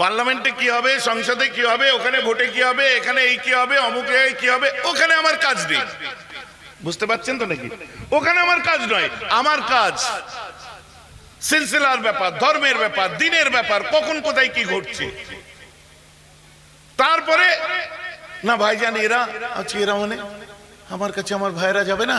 পার্লামেন্টে কি হবে, সংসদে কি হবে, ওখানে ভোটে কি হবে, এখানে এই কি হবে, অমুকে কি হবে, ওখানে আমার কাজ নেই। বুঝতে পারছেন তো নাকি? ওখানে আমার কাজ নয়, আমার কাজ সিলসিলার ব্যাপার, ধর্মের ব্যাপার, দিনের ব্যাপার, কখন কোথায় কি ঘটছে। তারপরে, না ভাইজান, এরা আচ্ছা এরা মানে আমার কাছে আমার ভাইরা যাবে না?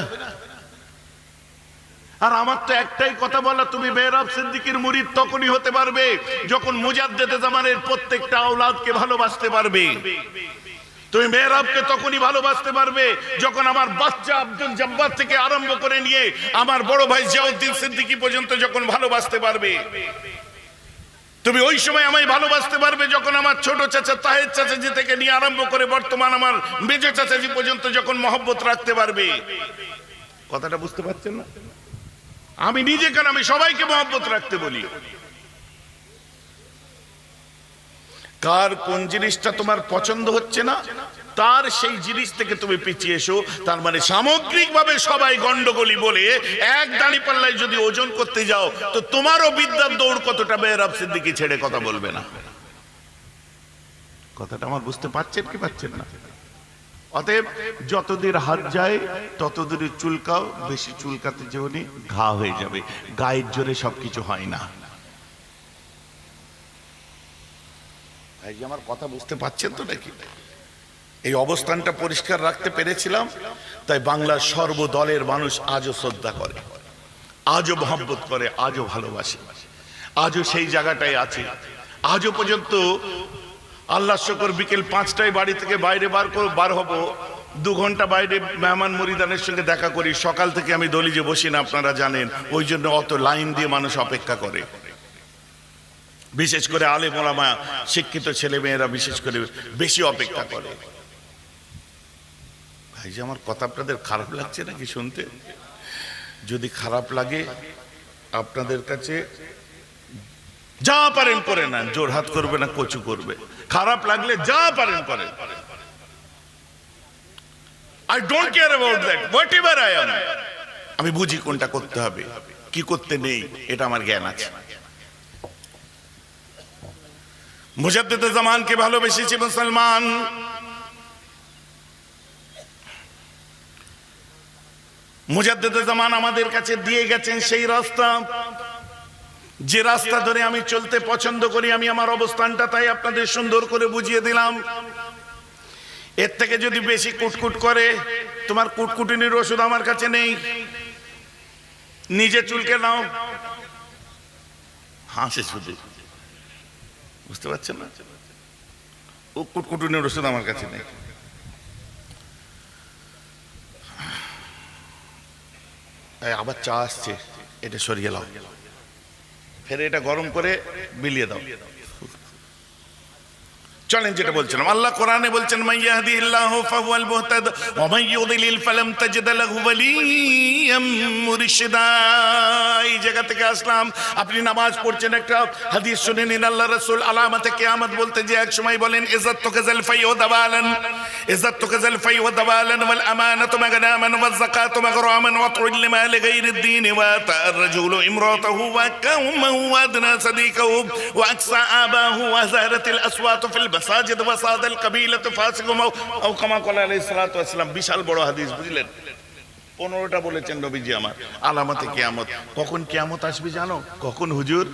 আর আমার তো একটাই কথা বলা, তুমি বেহরাব সিদ্দিকির মুরিদ তখনই হতে পারবে যখন মুজাদ্দেদে জামানের প্রত্যেকটা আওলাদকে ভালোবাসতে পারবে। তুমি মেহরাবকে তখনই ভালোবাসতে পারবে যখন আমার বাচ্চা আব্দুল জব্বার থেকে আরম্ভ করে নিয়ে আমার বড় ভাই জিয়াউদ্দিন সিদ্দিকী পর্যন্ত যখন ভালোবাসতে পারবে। তুমি ওই সময় আমায় ভালোবাসতে পারবে যখন আমার ছোট চাচা তাহের চাচাজি থেকে নিয়ে আরম্ভ করে বর্তমান আমার মেজ চাচাজি পর্যন্ত যখন মহব্বত রাখতে পারবে। কথাটা বুঝতে পারছেন না? আমি নিজে কেন আমি সবাইকে মহব্বত রাখতে বলি। কার কোন জিনিসটা তোমার পছন্দ হচ্ছে না, তার সেই জিনিস থেকে তুমি পিছিয়ে এসো। তার মানে সামগ্রিকভাবে সবাই গন্ডগোলি বলে, এক দাঁড়ি পাল্লায় যদি ওজন করতে যাও, তো তোমারও বিদ্যার দৌড় কতটা বেহরাব সিদ্দিকি ছেড়ে কথা বলবে না। কথাটা আমার বুঝতে পারছেন কি পাচ্ছেন না? অতএব যতদূর হাত যায়, ততদূরে চুলকাও, বেশি চুলকাতে যেওনি ঘা হয়ে যাবে। গায়ের জোরে সবকিছু হয় না। আমার কথা বুঝতে পারছেন তো নাকি? এই অবস্থানটা পরিষ্কার রাখতে পেরেছিলাম, তাই বাংলার সর্বদলের মানুষ আজও শ্রদ্ধা করে। আজও মহব্বত করে, আজও ভালোবাসে। আজও সেই জায়গাটাই আছে। আজও পর্যন্ত আল্লাহ শকর, বিকেল পাঁচটায় বাড়ি থেকে বাইরে বার বার হব। দু ঘণ্টা বাইরে মেহমান মরিদানের সঙ্গে দেখা করি। সকাল থেকে আমি দলিজে বসি না, আপনারা জানেন, ওই জন্য অত লাইন দিয়ে মানুষ অপেক্ষা করে। বিশেষ করে আলে মোলামা শিক্ষিত ছেলে মেয়েরা বিশেষ করে বেশি অপেক্ষা করে। ভাই যে আমার কথা আপনাদের খারাপ লাগছে নাকি শুনতে? যদি খারাপ লাগে, আপনাদের কাছে যা পারেন করে নেন জোরহাত করবে না, কচু করবে। খারাপ লাগলে যা পারেন করেন I don't care about that whatever I am আমি বুঝি কোনটা করতে হবে, কি করতে নেই, এটা আমার জ্ঞান আছে। মুজাদ্দিদ জামানকে ভালোবেসেছি মুসলমান মুজাদ্দিদ জামান আমাদের কাছে দিয়ে গেছেন সেই রাস্তা। যে রাস্তা ধরে আমি চলতে পছন্দ করি, আমি আমার অবস্থানটা তাই আপনাদের সুন্দর করে বুঝিয়ে দিলাম। এর থেকে যদি বেশি কুটকুট করে, তোমার কুটকুটিনির ওষুধ আমার কাছে নেই। নিজে চুলকে নাও। হাসে শুধু বুঝতে পারছেন না? ও কুটকুটুনির ওষুধ আমার কাছে নেই। আবার চা আসছে, এটা সরিয়ে লাও ফের এটা গরম করে বিলিয়ে দাও। চলেন যেটা বলছিলাম। আল্লাহ কোরআনে বলছেন মাইয়াহদিল্লাহু ফাহুয়াল মুহতাদ ওয়া ইউদ্লিল ফালাম তাজিদ লাহু ওয়ালিয়াম মুরশিদা। এই জায়গা থেকে আসলাম। আপনি নামাজ পড়ছেন একটা হাদিস শুনে নিন, আল্লাহ রাসূল আলামাতে কিয়ামত বলতে যে এক সময় বলেন, ইজ্জত তোকে জালফাই ওয়া দাওয়ালান, ইজ্জত তোকে জালফাই ওয়া দাওয়ালান, ওয়াল আমানাতু মাগনামান ওয়াজ যাকাতু মাগরামান ওয়া তুল লিমা তারজুলু ইমরাতাহু ওয়া কাওমাহু ওয়া আদনা সাদিকাহু ওয়া আকসা আবাহু ওয়া জাহরাতিল আসওয়াতু ফিল মাসাজিদ ওয়া সাদাল কাবিলাতু ফাসিকুম আও কামা ক্বালা আলাইহিস সালাতু ওয়াসসালাম বিশাল বড় হাদিস, বুঝলেন? পনেরোটা বলেছেন নবীজি আমার, আলামতে কেয়ামত। কখন কেয়ামত আসবে জানো? কখন, হুজুর?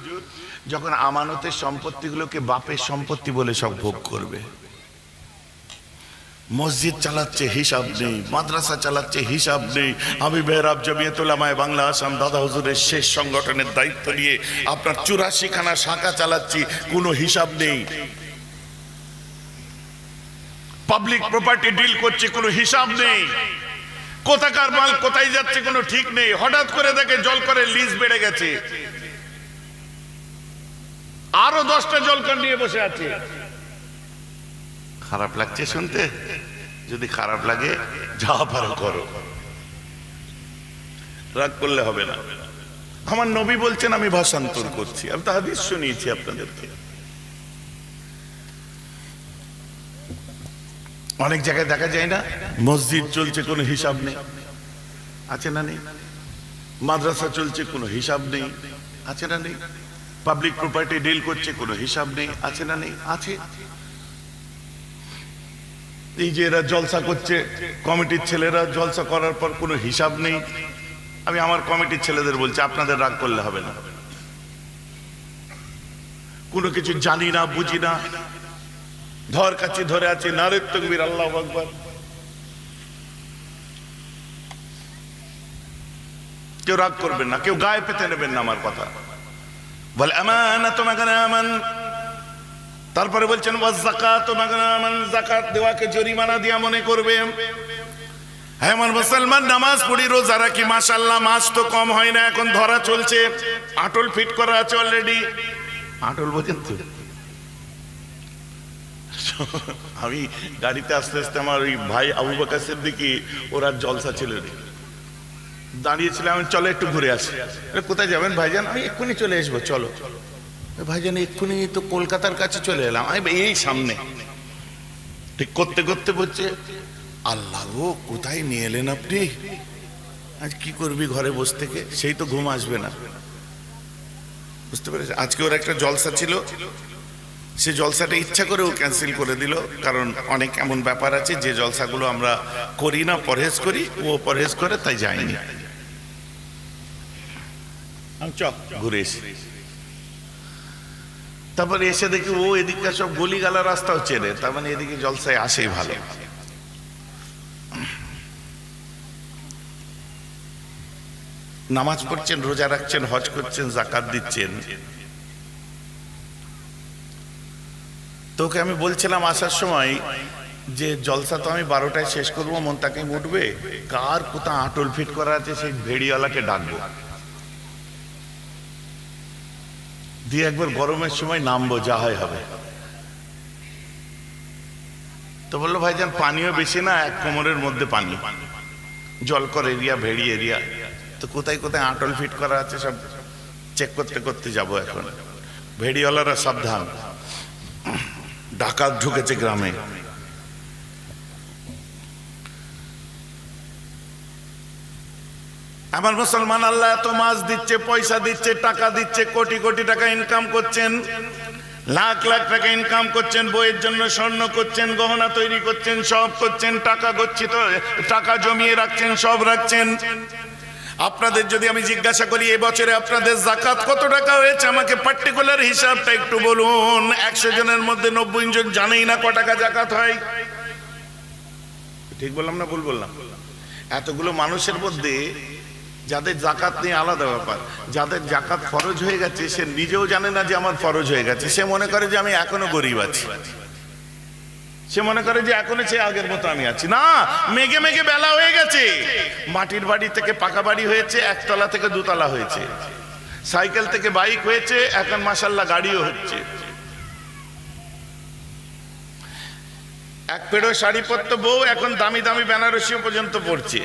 যখন আমানতের সম্পত্তিগুলোকে বাপের সম্পত্তি বলে সব ভোগ করবে। মসজিদ চালাচ্ছে, হিসাব নেই। মাদ্রাসা চালাচ্ছে, হিসাব নেই। আমি বেহরাব জমিয়তুলামায় বাংলা আসাম, দাদা হুজুরের শেষ সংগঠনের দায়িত্ব নিয়ে আপনার চুরাশি খানা শাখা চালাচ্ছি, কোনো হিসাব নেই। পাবলিক প্রপার্টি ডিল করছে, কোনো হিসাব নেই। কোথাকার মাল, কোথায় যাচ্ছে, কোনো ঠিক নেই। হঠাৎ করে দেখে জল করে লিজ বেড়ে গেছে। আরও দশটা জলকর নিয়ে বসে আছে। খারাপ লাগছে শুনতে? যদি খারাপ লাগে, যা পারো করো। রাগ করলে হবে না। আমার নবী বলছেন, আমি ভাষান্তর করছি। আমি তো শুনিয়েছি আপনাদেরকে। অনেক জায়গায় দেখা যায় না? মসজিদ চলছে কোনো হিসাব নেই। আছে না নেই? মাদ্রাসা চলছে কোনো হিসাব নেই। আছে না নেই? পাবলিক প্রপার্টি ডিল করছে কোনো হিসাব নেই। আছে না নেই? আছে। এই যে এরা জলসা করছে কমিটির ছেলেরা জলসা করার পর কোনো হিসাব নেই। আমি আমার কমিটির ছেলেদের বলছি আপনাদের রাগ করলে হবে না। কোনো কিছু জানি না বুঝি না। ধর কাছে ধরে আছে নারে তকবির, আল্লাহ আকবার। কেউ রাগ করবেন না, কেউ গায়ে পেতে নেবেন না আমার কথা। বলে আমানা তারপরে বলছেন জাকাত দেওয়াকে জরিমানা দিয়া মনে করবে। হ্যাঁ মুসলমান, নামাজ পড়ি, রোজা রাখি মাশাল্লাহ মাছ তো কম হয় না, এখন ধরা চলছে। আটল ফিট করা আছে অলরেডি আটল বোঝেন আমি গাড়িতে আস্তে আস্তে আমার ওই ভাই আবু বাকার সিদ্দিকি ওরা জলসা ছিল দাঁড়িয়েছিলাম চলো একটু ঘুরে আসি। কোথায় যাবেন ভাইজান? আমি এক্ষুনি চলে আসব, চলো। ভাইজান, এক্ষুনি তো কলকাতার কাছে চলে এলাম। এই সামনে। ঠিক করতে করতে বলছে, আল্লাহ গো, কোথায় নিয়ে এলেন আপনি? আজ কি করবি ঘরে বসে থেকে? সেই তো ঘুম আসবে না। বুঝতে পেরেছি? আজকে ওর একটা জলসা ছিল। সে জলসাটা ইচ্ছা করে ও ক্যান্সেল করে দিল কারণ অনেক এমন ব্যাপার আছে যে জলসাগুলো আমরা করি না পরহেজ করি ও পরহেজ করে তাই যায়নি। ঘুরে এসে। তারপরে এসে দেখি ও এদিককার সব গলিগালা রাস্তাও চেনে তার মানে এদিকে জলসায় আসেই ভালো। নামাজ পড়ছেন রোজা রাখছেন হজ করছেন জাকাত দিচ্ছেন। তোকে আমি বলছিলাম আসার সময় যে জলসা তো আমি বারোটায় শেষ করব, মন তাকে উঠবে। কার কোথা আটল ফিট করা আছে সেই ভেড়িওয়ালাকে ডাকবো। দিয়ে একবার গরমের সময় নামবো, যা হয় হবে। তো বলল ভাই ভাইজান, পানিও বেশি না, এক কোমরের মধ্যে পানি। জলকর এরিয়া, ভেড়ি এরিয়া। তো কোথায় কোথায় আটল ফিট করা আছে সব চেক করতে করতে যাব এখন। ভেড়িওয়ালারা সাবধান। ডাকাত ঢুকেছে গ্রামে। আমার মুসলমান, আল্লাহ এত মাছ দিচ্ছে, পয়সা দিচ্ছে, টাকা দিচ্ছে, কোটি কোটি টাকা ইনকাম করছেন, লাখ লাখ টাকা ইনকাম করছেন, বইয়ের জন্য স্বর্ণ করছেন, গহনা তৈরি করছেন, সব করছেন, টাকা গচ্ছিত, টাকা জমিয়ে রাখছেন, সব রাখছেন। আপনাদের যদি আমি জিজ্ঞাসা করি এবছরে আপনাদের জাকাত কত টাকা হয়েছে? আমাকে পার্টিকুলার হিসাবটা একটু বলুন। একশো জনের মধ্যে নব্বই জন জানেই না ক টাকা জাকাত হয়। ঠিক বললাম না ভুল বললাম? এতগুলো মানুষের মধ্যে যাদের জাকাত নিয়ে আলাদা ব্যাপার, যাদের জাকাত ফরজ হয়ে গেছে, সে নিজেও জানে না যে আমার ফরজ হয়ে গেছে। সে মনে করে যে আমি এখনও গরিব আছি। সে মনে করে যে এখনও সে আগের মতো আমি আছি। না, মেঘে মেঘে বেলা হয়ে গেছে। মাটির বাড়ি থেকে পাকা বাড়ি হয়েছে, একতলা থেকে দুতলা হয়েছে। সাইকেল থেকে বাইক হয়েছে, এখন মাসাল্লাহ গাড়িও হচ্ছে। এক পেড়ো শাড়ি পরতো বউ, এখন দামি দামি বেনারসিও পর্যন্ত পড়ছে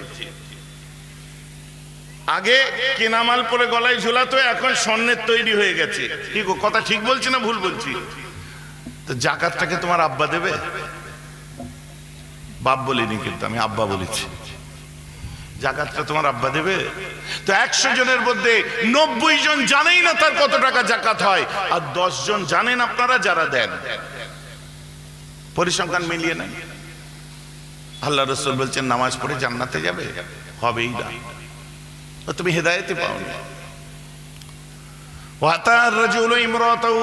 আগে কেনামাল পরে গলায় ঝুলাতো, এখন স্বর্ণের তৈরি হয়ে গেছে। কি কথা ঠিক বলছি না ভুল বলছি? জাকাতটাকে তোমার আব্বা দেবে? বাপ বলিনি কিন্তু, আমি আব্বা বলেছি। জাকাতটা তোমার আব্বা দেবে? তো একশো জনের মধ্যে নব্বই জন জানেই না তার কত টাকা জাকাত হয়, আর দশ জন জানেন আপনারা যারা দেন। পরিসংখ্যান মিলিয়ে নেন। আল্লাহ রসুল বলছেন, নামাজ পড়ে জান্নাতে যাবে? হবেই না। তুমি হেদায়তে রাজুল ইমরাতাহু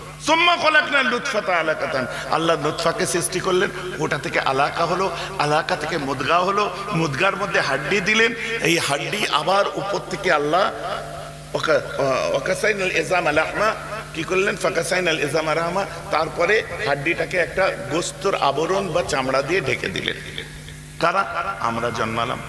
সুম্মা খলাকনাল লুৎফাতা আলাকাতান আল্লাহ লুৎফাকে সৃষ্টি করলেন, ওটা থেকে আলাকা হলো, আলাকা থেকে মুদগা হলো, মুদগার মধ্যে হাড্ডি দিলেন, এই হাড্ডি আবার উপর থেকে আল্লাহ ওয়াকাসাইনাল ইজাম আলাহমা কি করলেন? ফাকাসাইনাল এজাম আলাহমা তারপরে হাড্ডিটাকে একটা গোস্তর আবরণ বা চামড়া দিয়ে ঢেকে দিলেন। কারা? আমরা জন্মালাম।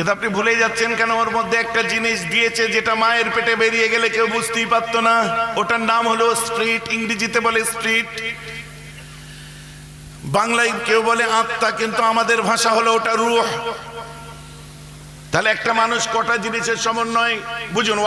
কিন্তু আপনি ভুলে যাচ্ছেন কেন? ওর মধ্যে একটা জিনিস দিয়েছে যেটা মায়ের পেটে বেরিয়ে গেলে কেউ বুঝতেই পারতো না। ওটার নাম হলো স্ট্রিট, ইংরেজিতে বলে স্ট্রিট। বাংলায় কেউ বলে আত্মা, কিন্তু আমাদের ভাষা হলো ওটা রুহ। তাহলে একটা মানুষ কটা জিনিসের সমন্বয়? বুঝুন